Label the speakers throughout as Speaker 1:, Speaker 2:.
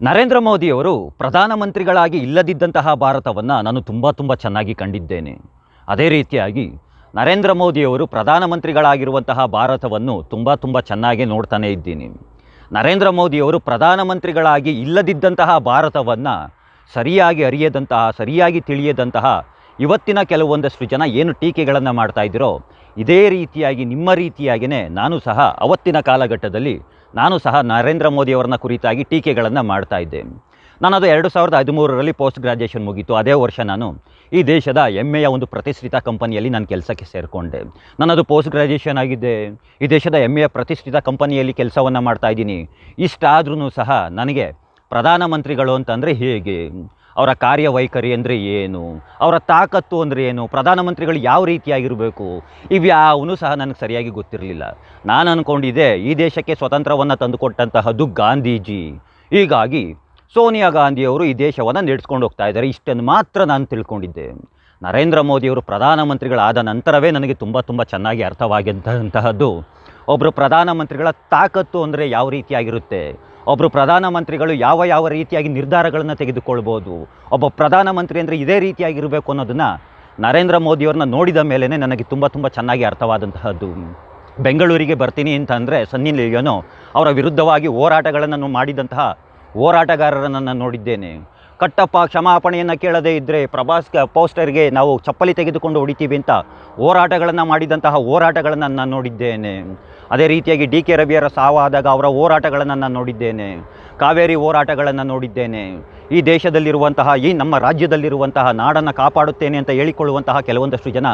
Speaker 1: ನರೇಂದ್ರ ಮೋದಿಯವರು ಪ್ರಧಾನಮಂತ್ರಿಗಳಾಗಿ ಇಲ್ಲದಿದ್ದಂತಹ ಭಾರತವನ್ನು ನಾನು ತುಂಬ ತುಂಬ ಚೆನ್ನಾಗಿ ಕಂಡಿದ್ದೇನೆ. ಅದೇ ರೀತಿಯಾಗಿ ನರೇಂದ್ರ ಮೋದಿಯವರು ಪ್ರಧಾನಮಂತ್ರಿಗಳಾಗಿರುವಂತಹ ಭಾರತವನ್ನು ತುಂಬ ತುಂಬ ಚೆನ್ನಾಗಿ ನೋಡ್ತಾನೇ ಇದ್ದೀನಿ. ನರೇಂದ್ರ ಮೋದಿಯವರು ಪ್ರಧಾನಮಂತ್ರಿಗಳಾಗಿ ಇಲ್ಲದಿದ್ದಂತಹ ಭಾರತವನ್ನು ಸರಿಯಾಗಿ ಅರಿಯದಂತಹ, ಸರಿಯಾಗಿ ತಿಳಿಯದಂತಹ ಇವತ್ತಿನ ಕೆಲವೊಂದಷ್ಟು ಜನ ಏನು ಟೀಕೆಗಳನ್ನು ಮಾಡ್ತಾ ಇದ್ದೀರೋ, ಇದೇ ರೀತಿಯಾಗಿ, ನಿಮ್ಮ ರೀತಿಯಾಗಿಯೇ ನಾನು ಸಹ ಅವತ್ತಿನ ಕಾಲಘಟ್ಟದಲ್ಲಿ ನಾನು ಸಹ ನರೇಂದ್ರ ಮೋದಿಯವರನ್ನ ಕುರಿತಾಗಿ ಟೀಕೆಗಳನ್ನು ಮಾಡ್ತಾ ಇದ್ದೆ ನಾನು ಅದು ಎರಡು ಸಾವಿರದ ಹದಿಮೂರರಲ್ಲಿ ಪೋಸ್ಟ್ ಗ್ರಾಜ್ಯುಯೇಷನ್ ಮುಗಿತು. ಅದೇ ವರ್ಷ ನಾನು ಈ ದೇಶದ ಹೆಮ್ಮೆಯ ಒಂದು ಪ್ರತಿಷ್ಠಿತ ಕಂಪನಿಯಲ್ಲಿ ನಾನು ಕೆಲಸಕ್ಕೆ ಸೇರಿಕೊಂಡೆ. ನನ್ನದು ಪೋಸ್ಟ್ ಗ್ರಾಜ್ಯುಯೇಷನ್ ಆಗಿದೆ ಈ ದೇಶದ ಹೆಮ್ಮೆಯ ಪ್ರತಿಷ್ಠಿತ ಕಂಪನಿಯಲ್ಲಿ ಕೆಲಸವನ್ನು ಮಾಡ್ತಾ ಇದ್ದೀನಿ. ಇಷ್ಟಾದ್ರೂ ಸಹ ನನಗೆ ಪ್ರಧಾನಮಂತ್ರಿಗಳು ಅಂತಂದರೆ ಹೇಗೆ? ಅವರ ಕಾರ್ಯವೈಖರಿ ಅಂದರೆ ಏನು? ಅವರ ತಾಕತ್ತು ಅಂದರೆ ಏನು? ಪ್ರಧಾನಮಂತ್ರಿಗಳು ಯಾವ ರೀತಿಯಾಗಿರಬೇಕು? ಇವ್ಯಾವನು ಸಹ ನನಗೆ ಸರಿಯಾಗಿ ಗೊತ್ತಿರಲಿಲ್ಲ. ನಾನು ಅಂದ್ಕೊಂಡಿದ್ದೆ ಈ ದೇಶಕ್ಕೆ ಸ್ವತಂತ್ರವನ್ನು ತಂದುಕೊಟ್ಟಂತಹದ್ದು ಗಾಂಧೀಜಿ. ಹೀಗಾಗಿ ಸೋನಿಯಾ ಗಾಂಧಿಯವರು ಈ ದೇಶವನ್ನು ನಡೆಸ್ಕೊಂಡು ಹೋಗ್ತಾ ಇದ್ದಾರೆ. ಇಷ್ಟನ್ನು ಮಾತ್ರ ನಾನು ತಿಳ್ಕೊಂಡಿದ್ದೆ. ನರೇಂದ್ರ ಮೋದಿಯವರು ಪ್ರಧಾನಮಂತ್ರಿಗಳಾದ ನಂತರವೇ ನನಗೆ ತುಂಬ ತುಂಬ ಚೆನ್ನಾಗಿ ಅರ್ಥವಾಗಿದ್ದಂತಹದ್ದು ಒಬ್ಬರು ಪ್ರಧಾನಮಂತ್ರಿಗಳ ತಾಕತ್ತು ಅಂದರೆ ಯಾವ ರೀತಿಯಾಗಿರುತ್ತೆ? ಒಬ್ಬರು ಪ್ರಧಾನಮಂತ್ರಿಗಳು ಯಾವ ಯಾವ ರೀತಿಯಾಗಿ ನಿರ್ಧಾರಗಳನ್ನು ತೆಗೆದುಕೊಳ್ಬೋದು, ಒಬ್ಬ ಪ್ರಧಾನಮಂತ್ರಿ ಅಂದರೆ ಇದೇ ರೀತಿಯಾಗಿರಬೇಕು ಅನ್ನೋದನ್ನು ನರೇಂದ್ರ ಮೋದಿಯವ್ರನ್ನ ನೋಡಿದ ಮೇಲೇ ನನಗೆ ತುಂಬ ತುಂಬ ಚೆನ್ನಾಗಿ ಅರ್ಥವಾದಂತಹದ್ದು. ಬೆಂಗಳೂರಿಗೆ ಬರ್ತೀನಿ ಅಂತಂದರೆ ಸನ್ನಿ ಲಿಯೋನೋ ಅವರ ವಿರುದ್ಧವಾಗಿ ಹೋರಾಟಗಳನ್ನು ಮಾಡಿದಂತಹ ಹೋರಾಟಗಾರರನ್ನು ನಾನು ನೋಡಿದ್ದೇನೆ. ಕಟ್ಟಪ್ಪ ಕ್ಷಮಾಪಣೆಯನ್ನು ಕೇಳದೇ ಇದ್ದರೆ ಪ್ರಭಾಸ್ ಪೋಸ್ಟರ್ಗೆ ನಾವು ಚಪ್ಪಲಿ ತೆಗೆದುಕೊಂಡು ಹೊಡಿತೀವಿ ಅಂತ ಹೋರಾಟಗಳನ್ನು ಮಾಡಿದಂತಹ ಹೋರಾಟಗಳನ್ನು ನಾನು ನೋಡಿದ್ದೇನೆ. ಅದೇ ರೀತಿಯಾಗಿ ಡಿ ಕೆ ರವಿಯರ ಸಾವಾದಾಗ ಅವರ ಹೋರಾಟಗಳನ್ನು ನಾನು ನೋಡಿದ್ದೇನೆ. ಕಾವೇರಿ ಹೋರಾಟಗಳನ್ನು ನೋಡಿದ್ದೇನೆ. ಈ ದೇಶದಲ್ಲಿರುವಂತಹ, ಈ ನಮ್ಮ ರಾಜ್ಯದಲ್ಲಿರುವಂತಹ ನಾಡನ್ನು ಕಾಪಾಡುತ್ತೇನೆ ಅಂತ ಹೇಳಿಕೊಳ್ಳುವಂತಹ ಕೆಲವೊಂದಷ್ಟು ಜನ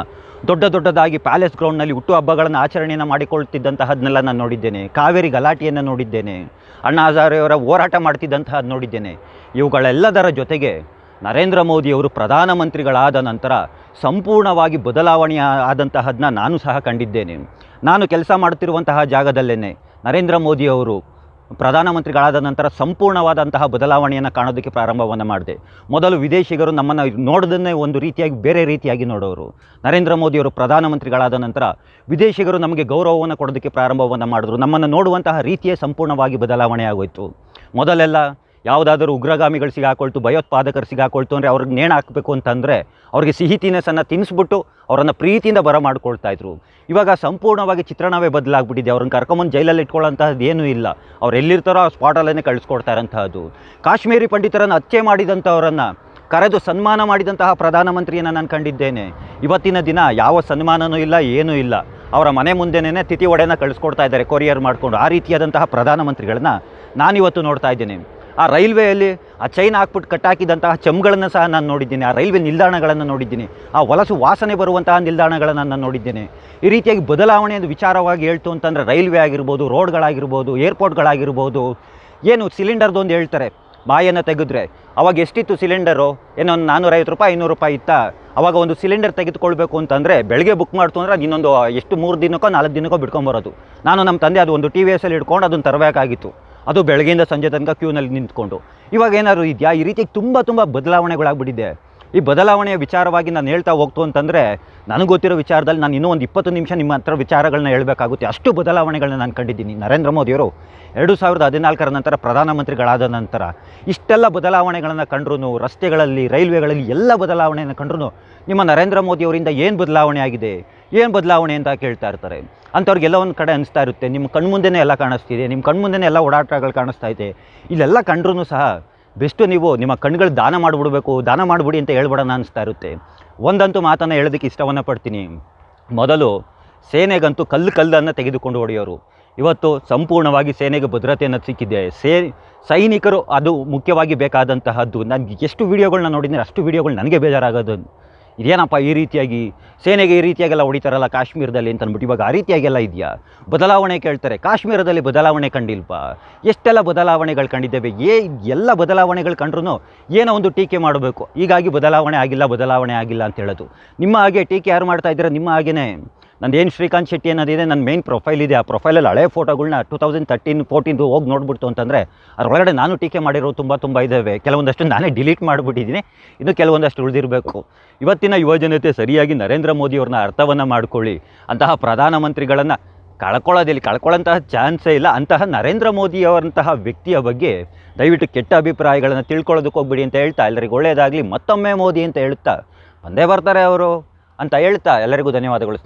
Speaker 1: ದೊಡ್ಡ ದೊಡ್ಡದಾಗಿ ಪ್ಯಾಲೇಸ್ ಗ್ರೌಂಡ್ನಲ್ಲಿ ಹುಟ್ಟುಹಬ್ಬಗಳನ್ನು ಆಚರಣೆಯನ್ನು ಮಾಡಿಕೊಳ್ಳುತ್ತಿದ್ದಂತಹದನ್ನೆಲ್ಲ ನಾನು ನೋಡಿದ್ದೇನೆ. ಕಾವೇರಿ ಗಲಾಟೆಯನ್ನು ನೋಡಿದ್ದೇನೆ. ಅಣ್ಣಾ ಹಜಾರೆಯವರ ಹೋರಾಟ ಮಾಡ್ತಿದ್ದಂತಹದ್ದು ನೋಡಿದ್ದೇನೆ. ಇವುಗಳೆಲ್ಲದರ ಜೊತೆಗೆ ನರೇಂದ್ರ ಮೋದಿಯವರು ಪ್ರಧಾನಮಂತ್ರಿಗಳಾದ ನಂತರ ಸಂಪೂರ್ಣವಾಗಿ ಬದಲಾವಣೆ ಆದಂತಹದನ್ನ ನಾನು ಸಹ ಕಂಡಿದ್ದೇನೆ. ನಾನು ಕೆಲಸ ಮಾಡುತ್ತಿರುವಂತಹ ಜಾಗದಲ್ಲೇ ನರೇಂದ್ರ ಮೋದಿಯವರು ಪ್ರಧಾನಮಂತ್ರಿಗಳಾದ ನಂತರ ಸಂಪೂರ್ಣವಾದಂತಹ ಬದಲಾವಣೆಯನ್ನು ಕಾಣೋದಕ್ಕೆ ಪ್ರಾರಂಭವನ್ನು ಮಾಡಿದೆ. ಮೊದಲು ವಿದೇಶಿಗರು ನಮ್ಮನ್ನು ನೋಡೋದನ್ನೇ ಒಂದು ರೀತಿಯಾಗಿ, ಬೇರೆ ರೀತಿಯಾಗಿ ನೋಡೋರು. ನರೇಂದ್ರ ಮೋದಿಯವರು ಪ್ರಧಾನಮಂತ್ರಿಗಳಾದ ನಂತರ ವಿದೇಶಿಗರು ನಮಗೆ ಗೌರವವನ್ನು ಕೊಡೋದಕ್ಕೆ ಪ್ರಾರಂಭವನ್ನು ಮಾಡಿದ್ರು. ನಮ್ಮನ್ನು ನೋಡುವಂತಹ ರೀತಿಯೇ ಸಂಪೂರ್ಣವಾಗಿ ಬದಲಾವಣೆ ಆಗೋಯಿತು. ಮೊದಲೆಲ್ಲ ಯಾವುದಾದ್ರೂ ಉಗ್ರಗಾಮಿಗಳು ಸಿಗಾಕೊಳ್ತು, ಭಯೋತ್ಪಾದಕರು ಸಿಗಾಕೊಳ್ತು ಅಂದರೆ ಅವ್ರಿಗೆ ನೇಣು ಹಾಕಬೇಕು ಅಂತಂದರೆ ಅವ್ರಿಗೆ ಸಿಹಿ ತಿನಸನ್ನು ತಿನ್ನಿಸ್ಬಿಟ್ಟು ಅವರನ್ನು ಪ್ರೀತಿಯಿಂದ ಬರ ಮಾಡ್ಕೊಳ್ತಾ ಇದ್ರು. ಇವಾಗ ಸಂಪೂರ್ಣವಾಗಿ ಚಿತ್ರಣವೇ ಬದಲಾಗ್ಬಿಟ್ಟಿದೆ. ಅವ್ರನ್ನ ಕರ್ಕೊಂಬಂದು ಜೈಲಲ್ಲಿ ಇಟ್ಕೊಳ್ಳೋಂತಹದ್ದು ಏನೂ ಇಲ್ಲ. ಅವ್ರು ಎಲ್ಲಿರ್ತಾರೋ ಆ ಸ್ಪಾಟಲ್ಲೇ ಕಳಿಸ್ಕೊಡ್ತಾ ಇರೋಂತಹದ್ದು ಕಾಶ್ಮೀರಿ ಪಂಡಿತರನ್ನು ಹತ್ಯೆ ಮಾಡಿದಂಥವರನ್ನು ಕರೆದು ಸನ್ಮಾನ ಮಾಡಿದಂತಹ ಪ್ರಧಾನಮಂತ್ರಿಯನ್ನು ನಾನು ಕಂಡಿದ್ದೇನೆ. ಇವತ್ತಿನ ದಿನ ಯಾವ ಸನ್ಮಾನನೂ ಇಲ್ಲ, ಏನೂ ಇಲ್ಲ. ಅವರ ಮನೆ ಮುಂದೆನೇ ತಿಥಿ ಒಡೆನ ಕಳಿಸ್ಕೊಡ್ತಾ ಇದ್ದಾರೆ, ಕೊರಿಯರ್ ಮಾಡಿಕೊಂಡು. ಆ ರೀತಿಯಾದಂತಹ ಪ್ರಧಾನಮಂತ್ರಿಗಳನ್ನ ನಾನಿವತ್ತು ನೋಡ್ತಾ ಇದ್ದೇನೆ. ಆ ರೈಲ್ವೆಯಲ್ಲಿ ಆ ಚೈನ್ ಹಾಕ್ಬಿಟ್ಟು ಕಟ್ಟಾಕಿದಂತಹ ಚಮ್ಗಳನ್ನು ಸಹ ನಾನು ನೋಡಿದ್ದೀನಿ. ಆ ರೈಲ್ವೆ ನಿಲ್ದಾಣಗಳನ್ನು ನೋಡಿದ್ದೀನಿ. ಆ ಹೊಲಸು ವಾಸನೆ ಬರುವಂತಹ ನಿಲ್ದಾಣಗಳನ್ನು ನಾನು ನೋಡಿದ್ದೇನೆ. ಈ ರೀತಿಯಾಗಿ ಬದಲಾವಣೆಯ ವಿಚಾರವಾಗಿ ಹೇಳ್ತು ಅಂತಂದರೆ ರೈಲ್ವೆ ಆಗಿರ್ಬೋದು, ರೋಡ್ಗಳಾಗಿರ್ಬೋದು, ಏರ್ಪೋರ್ಟ್ಗಳಾಗಿರ್ಬೋದು. ಏನು ಸಿಲಿಂಡರ್ದು ಒಂದು ಹೇಳ್ತಾರೆ. ಬಾಯನ್ನು ತೆಗೆದ್ರೆ. ಅವಾಗ ಎಷ್ಟಿತ್ತು ಸಿಲಿಂಡರು? ಏನೋ ಒಂದು ನಾನ್ನೂರೈವತ್ತು ರೂಪಾಯಿ, ಐನೂರು ರೂಪಾಯಿ ಇತ್ತ? ಅವಾಗ ಒಂದು ಸಿಲಿಂಡರ್ ತೆಗೆದುಕೊಳ್ಬೇಕು ಅಂತಂದರೆ ಬೆಳಗ್ಗೆ ಬುಕ್ ಮಾಡ್ತು ಅಂದರೆ ಅದು ಇನ್ನೊಂದು ಎಷ್ಟು ಮೂರು ದಿನಕ್ಕೋ ನಾಲ್ಕು ದಿನಕ್ಕೋ ಬಿಟ್ಕೊಂಬರೋದು. ನಾನು ನಮ್ಮ ತಂದೆ ಅದು ಒಂದು ಟಿ ವಿ ಎಸಲ್ಲಿ ಇಟ್ಕೊಂಡು ಅದನ್ನು ತರಬೇಕಾಗಿತ್ತು. ಅದು ಬೆಳಗ್ಗೆಯಿಂದ ಸಂಜೆ ತನಕ ಕ್ಯೂನಲ್ಲಿ ನಿಂತ್ಕೊಂಡು. ಇವಾಗ ಏನಾದ್ರು ಇದೆಯಾ? ಈ ರೀತಿ ತುಂಬ ತುಂಬ ಬದಲಾವಣೆಗಳಾಗ್ಬಿಟ್ಟಿದೆ. ಈ ಬದಲಾವಣೆಯ ವಿಚಾರವಾಗಿ ನಾನು ಹೇಳ್ತಾ ಹೋಗ್ತು ಅಂತಂದರೆ, ನನಗೆ ಗೊತ್ತಿರೋ ವಿಚಾರದಲ್ಲಿ ನಾನು ಇನ್ನೂ ಒಂದು ಇಪ್ಪತ್ತು ನಿಮಿಷ ನಿಮ್ಮ ಹತ್ರ ವಿಚಾರಗಳನ್ನ ಹೇಳಬೇಕಾಗುತ್ತೆ. ಅಷ್ಟು ಬದಲಾವಣೆಗಳನ್ನ ನಾನು ಕಂಡಿದ್ದೀನಿ. ನರೇಂದ್ರ ಮೋದಿಯವರು ಎರಡು ಸಾವಿರದ ಹದಿನಾಲ್ಕರ ನಂತರ ಪ್ರಧಾನಮಂತ್ರಿಗಳಾದ ನಂತರ, ಇಷ್ಟೆಲ್ಲ ಬದಲಾವಣೆಗಳನ್ನು ಕಂಡ್ರೂ ರಸ್ತೆಗಳಲ್ಲಿ, ರೈಲ್ವೆಗಳಲ್ಲಿ ಎಲ್ಲ ಬದಲಾವಣೆಯನ್ನು ಕಂಡ್ರೂ ನಿಮ್ಮ ನರೇಂದ್ರ ಮೋದಿಯವರಿಂದ ಏನು ಬದಲಾವಣೆ ಆಗಿದೆ? ಏನು ಬದಲಾವಣೆ ಅಂತ ಕೇಳ್ತಾ ಇರ್ತಾರೆ. ಅಂಥವ್ರಿಗೆಲ್ಲ ಒಂದು ಕಡೆ ಅನಿಸ್ತಾ ಇರುತ್ತೆ. ನಿಮ್ಮ ಕಣ್ಮುಂದೆನೇ ಎಲ್ಲ ಕಾಣಿಸ್ತಿದೆ. ನಿಮ್ಮ ಕಣ್ಮುಂದೆನೇ ಎಲ್ಲ ಓಡಾಟಗಳು ಕಾಣಿಸ್ತಾ ಇದೆ. ಇಲ್ಲೆಲ್ಲ ಕಂಡ್ರೂ ಸಹ ಬೆಸ್ಟು ನೀವು ನಿಮ್ಮ ಕಣ್ಗಳು ದಾನ ಮಾಡಿಬಿಡ್ಬೇಕು, ದಾನ ಮಾಡಿಬಿಡಿ ಅಂತ ಹೇಳ್ಬಿಡೋಣ ಅನಿಸ್ತಾ ಇರುತ್ತೆ. ಒಂದಂತೂ ಮಾತನ್ನು ಹೇಳೋದಕ್ಕೆ ಇಷ್ಟವನ್ನು ಪಡ್ತೀನಿ. ಮೊದಲು ಸೇನೆಗಂತೂ ಕಲ್ಲು ಕಲ್ಲನ್ನು ತೆಗೆದುಕೊಂಡು ಹೊಡೆಯೋರು. ಇವತ್ತು ಸಂಪೂರ್ಣವಾಗಿ ಸೇನೆಗೆ ಭದ್ರತೆಯನ್ನು ಸಿಕ್ಕಿದೆ. ಸೇ, ಸೈನಿಕರು ಅದು ಮುಖ್ಯವಾಗಿ ಬೇಕಾದಂತಹದ್ದು. ನನಗೆ ಎಷ್ಟು ವೀಡಿಯೋಗಳನ್ನ ನೋಡಿದ್ದೀನಿ ಅಷ್ಟು ವೀಡಿಯೋಗಳು ನನಗೆ ಬೇಜಾರಾಗೋದು. ಇದೇನಪ್ಪ ಈ ರೀತಿಯಾಗಿ ಸೇನೆಗೆ ಈ ರೀತಿಯಾಗೆಲ್ಲ ಹೊಡಿತಾರಲ್ಲ ಕಾಶ್ಮೀರದಲ್ಲಿ ಅಂತ ಅಂದ್ಬಿಟ್ಟು ಇವಾಗ ಆ ರೀತಿಯಾಗೆಲ್ಲ ಇದೆಯಾ? ಬದಲಾವಣೆ ಕೇಳ್ತಾರೆ. ಕಾಶ್ಮೀರದಲ್ಲಿ ಬದಲಾವಣೆ ಕಂಡಿಲ್ಪ ಎಷ್ಟೆಲ್ಲ ಬದಲಾವಣೆಗಳು ಕಂಡಿದ್ದೇವೆ? ಏ, ಎಲ್ಲ ಬದಲಾವಣೆಗಳು ಕಂಡ್ರೂ ಏನೋ ಒಂದು ಟೀಕೆ ಮಾಡಬೇಕು. ಹೀಗಾಗಿ ಬದಲಾವಣೆ ಆಗಿಲ್ಲ ಬದಲಾವಣೆ ಆಗಿಲ್ಲ ಅಂತ ಹೇಳೋದು. ನಿಮ್ಮ ಹಾಗೆ ಟೀಕೆ ಯಾರು ಮಾಡ್ತಾ ಇದ್ದೀರಾ? ನಿಮ್ಮ ಹಾಗೇ ಏನು ಶ್ರೀಕಾಂತ್ ಶೆಟ್ಟಿ ಅನ್ನೋದಿದೆ ನನ್ನ ಮೇನ್ ಪ್ರೊಫೈಲ್ ಇದೆ. ಆ ಪ್ರೊಫೈಲಲ್ಲಿ ಹಳೆ ಫೋಟೋಗಳನ್ನ ಟೂ ತೌಸಂಡ್ ತರ್ಟೀನ್ ಫೋರ್ಟೀನ್ದು ಹೋಗಿ ನೋಡ್ಬಿಡ್ತು ಅಂತಂದರೆ ಅದರೊಳಗಡೆ ನಾನು ಟೀಕೆ ಮಾಡಿರೋ ತುಂಬ ತುಂಬ ಇದ್ದಾವೆ ಕೆಲವೊಂದಷ್ಟು ನಾನೇ ಡಿಲೀಟ್ ಮಾಡಿಬಿಟ್ಟಿದ್ದೀನಿ. ಇನ್ನು ಕೆಲವೊಂದಷ್ಟು ಉಳಿದಿರಬೇಕು. ಇವತ್ತಿನ ಯುವಜನತೆ ಸರಿಯಾಗಿ ನರೇಂದ್ರ ಮೋದಿಯವ್ರನ್ನ ಅರ್ಥವನ್ನು ಮಾಡ್ಕೊಳ್ಳಿ. ಅಂತಹ ಪ್ರಧಾನಮಂತ್ರಿಗಳನ್ನು ಕಳ್ಕೊಳ್ಳೋದಿಲ್ಲ, ಕಳ್ಕೊಳ್ಳೋಂತಹ ಚಾನ್ಸೇ ಇಲ್ಲ. ಅಂತಹ ನರೇಂದ್ರ ಮೋದಿಯವರಂತಹ ವ್ಯಕ್ತಿಯ ಬಗ್ಗೆ ದಯವಿಟ್ಟು ಕೆಟ್ಟ ಅಭಿಪ್ರಾಯಗಳನ್ನು ತಿಳ್ಕೊಳ್ಳೋದಕ್ಕೆ ಹೋಗ್ಬಿಡಿ ಅಂತ ಹೇಳ್ತಾ, ಎಲ್ಲರಿಗೂ ಒಳ್ಳೆಯದಾಗಲಿ ಮತ್ತೊಮ್ಮೆ ಮೋದಿ ಅಂತ ಹೇಳ್ತಾ, ಬಂದೇ ಬರ್ತಾರೆ ಅವರು ಅಂತ ಹೇಳ್ತಾ, ಎಲ್ಲರಿಗೂ ಧನ್ಯವಾದಗಳು ಸ್ನೇಹಿತರೆ.